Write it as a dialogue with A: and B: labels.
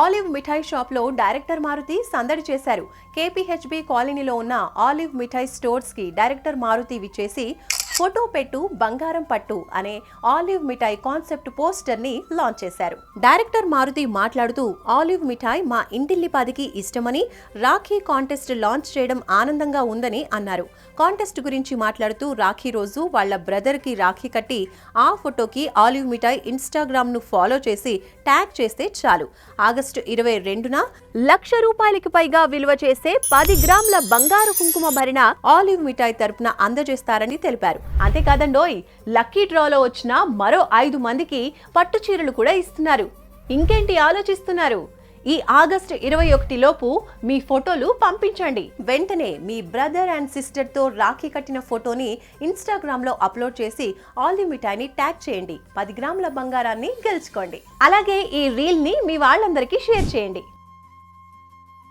A: Olive మిఠాయి షాప్లో director Maruti సందడి చేశారు. కేపీహెచ్బి కాలనీలో ఉన్న ఆలివ్ మిఠాయి స్టోర్స్కి డైరెక్టర్ మారుతి విచ్చేసి ఫోటో పెట్టు బంగారం పట్టు అనే ఆలివ్ మిఠాయి కాన్సెప్ట్ పోస్టర్ని లాంచ్ చేశారు. డైరెక్టర్ మారుతి మాట్లాడుతూ ఆలివ్ మిఠాయి మా ఇంటిల్లిపాదికి ఇష్టమని రాఖీ కాంటెస్ట్ లాంచ్ చేయడం ఆనందంగా ఉందని అన్నారు. కాంటెస్ట్ గురించి మాట్లాడుతూ రాఖీ రోజు వాళ్ళ బ్రదర్కి రాఖీ కట్టి ఆ ఫోటోకి ఆలివ్ మిఠాయి ఇన్స్టాగ్రామ్ను ఫాలో చేసి ట్యాగ్ చేస్తే చాలు. ఆగస్టు ఇరవై రెండున లక్ష రూపాయలకి పైగా విలువ చేసే పది గ్రాముల బంగారు కుంకుమ భరిన ఆలివ్ మిఠాయి తరపున అందజేస్తారని తెలిపారు. అంతేకాదండోయ్ లక్కీ డ్రాలో వచ్చిన మరో ఐదు మందికి పట్టు చీరలు కూడా ఇస్తున్నారు. ఇంకేంటి ఆలోచిస్తున్నారు? ఈ ఆగస్టు ఇరవై ఒకటి లోపు మీ ఫోటోలు పంపించండి. వెంటనే మీ బ్రదర్ అండ్ సిస్టర్తో రాఖీ కట్టిన ఫోటోని ఇన్స్టాగ్రామ్లో అప్లోడ్ చేసి ఆల్ ది మిఠాయిని ట్యాగ్ చేయండి. పది గ్రాముల బంగారాన్ని గెలుచుకోండి. అలాగే ఈ రీల్ని మీ వాళ్ళందరికీ షేర్ చేయండి.